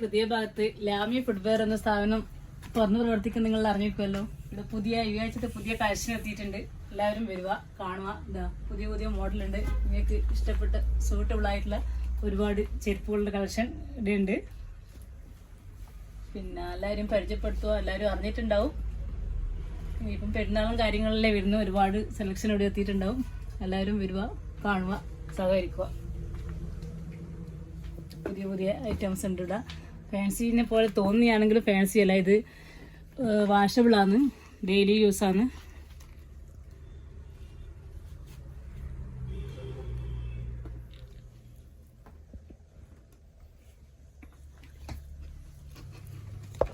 ഹൃദയഭാഗത്ത് ലാമി ഫുട്വെയർ എന്ന സ്ഥാപനം തുറന്നു പ്രവർത്തിക്കുന്ന നിങ്ങൾ അറിഞ്ഞിരിക്കുമല്ലോ. ഇവിടെ പുതിയ ഈ ആഴ്ചത്തെ പുതിയ കാഴ്ച എത്തിയിട്ടുണ്ട്. എല്ലാവരും വരിക കാണുക ഇതാ പുതിയ പുതിയ മോഡലുണ്ട്. നിങ്ങൾക്ക് ഇഷ്ടപ്പെട്ട സൂട്ടബിൾ ആയിട്ടുള്ള ഒരുപാട് ചെരുപ്പുകളുടെ കളക്ഷൻ ഇവിടെ ഉണ്ട്. പിന്നെ എല്ലാവരും പരിചയപ്പെടുത്തുക എല്ലാവരും അറിഞ്ഞിട്ടുണ്ടാവും. ഇപ്പം പെരുന്നാളും കാര്യങ്ങളിലെ വരുന്ന ഒരുപാട് സെലക്ഷൻ ഇവിടെ എത്തിയിട്ടുണ്ടാവും. എല്ലാവരും വരിക കാണുക സഹകരിക്കുക പുതിയ പുതിയ ഐറ്റംസ് ഉണ്ട് ഇവിടെ. ഫാൻസിനെ പോലെ തോന്നിയാണെങ്കിലും ഫാൻസി അല്ല ഇത്. വാഷബിൾ ആണ്. ഡെയിലി യൂസ് ആണ്.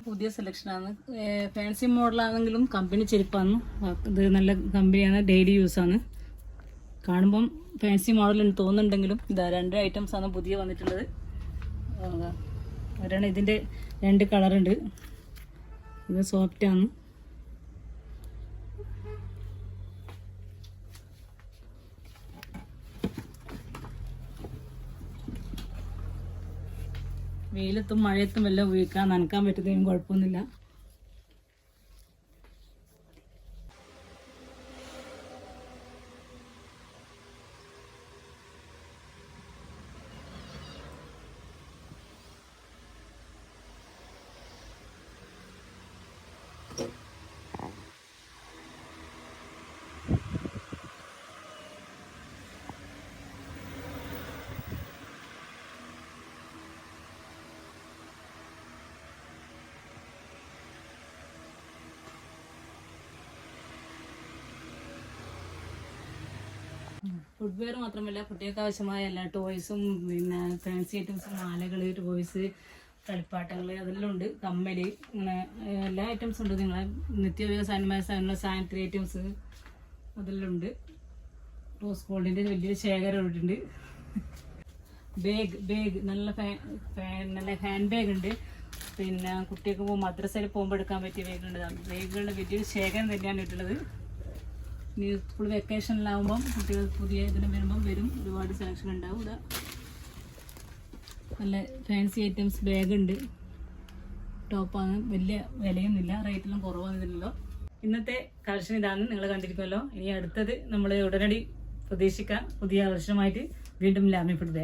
പുതിയ സെലക്ഷനാണ് ഫാൻസി മോഡലാണെങ്കിലും കമ്പനി ചെരുപ്പാണ്. ഇത് നല്ല കമ്പനിയാണ് ഡെയിലി യൂസ് ആണ്. കാണുമ്പം ഫാൻസി മോഡൽ തോന്നുന്നുണ്ടെങ്കിലും ഇതാ രണ്ട് ഐറ്റംസ് ആണ് പുതിയ വന്നിട്ടുള്ളത്. ഒരെണ്ണം ഇതിന്റെ രണ്ട് കളറുണ്ട്. ഇത് സോഫ്റ്റ് ആണ്. വെയിലത്തും മഴയത്തും എല്ലാം ഉപയോഗിക്കാൻ നനക്കാൻ പറ്റുന്നതിനും കുഴപ്പമൊന്നുമില്ല. ഫുഡ്വെയർ മാത്രമല്ല കുട്ടികൾക്ക് ആവശ്യമായ എല്ലാ ടോയ്സും പിന്നെ ഫാൻസി ഐറ്റംസും മാലകൾ ടോയ്സ് കളിപ്പാട്ടങ്ങൾ അതെല്ലാം കമ്മൽ എല്ലാ ഐറ്റംസും ഉണ്ട്. നിങ്ങളെ നിത്യോപയോഗ സാധനമായ സാധനങ്ങൾ സാനിറ്ററി ഐറ്റംസ് അതെല്ലാം ഉണ്ട്. റോസ് ഗോൾഡിന്റെ വലിയൊരു ശേഖരം ഇവിടെയുണ്ട് ബാഗ് ബാഗ് നല്ല ഫാ- ഫാ- നല്ല ഹാൻഡ് ബാഗ് ഉണ്ട്. പിന്നെ കുട്ടികൾക്ക് പോകുമ്പോൾ മദ്രസയിൽ പോകുമ്പോൾ എടുക്കാൻ പറ്റിയ ബാഗ് ഉണ്ട്. ബാഗുകളുടെ വലിയൊരു ശേഖരം തന്നെയാണ് ഇട്ടുള്ളത് ഇനി സ്കൂൾ വെക്കേഷനിലാവുമ്പം കുട്ടികൾ പുതിയ ഇതിന് വരുമ്പം വരും. ഒരുപാട് സെലക്ഷൻ ഉണ്ടാവും. നല്ല ഫാൻസി ഐറ്റംസ് ബാഗ് ഉണ്ട്. ടോപ്പാണ് വലിയ വിലയൊന്നുമില്ല. റേറ്റെല്ലാം കുറവാണ് ഇന്നത്തെ കളക്ഷൻ ഇതാണ് നിങ്ങൾ കണ്ടിരിക്കുമല്ലോ. ഇനി അടുത്തത് നമ്മൾ ഉടനടി പ്രതീക്ഷിക്കാം. പുതിയ കളക്ഷനുമായിട്ട് വീണ്ടും ലാഭ്യപ്പെടുത്തുക.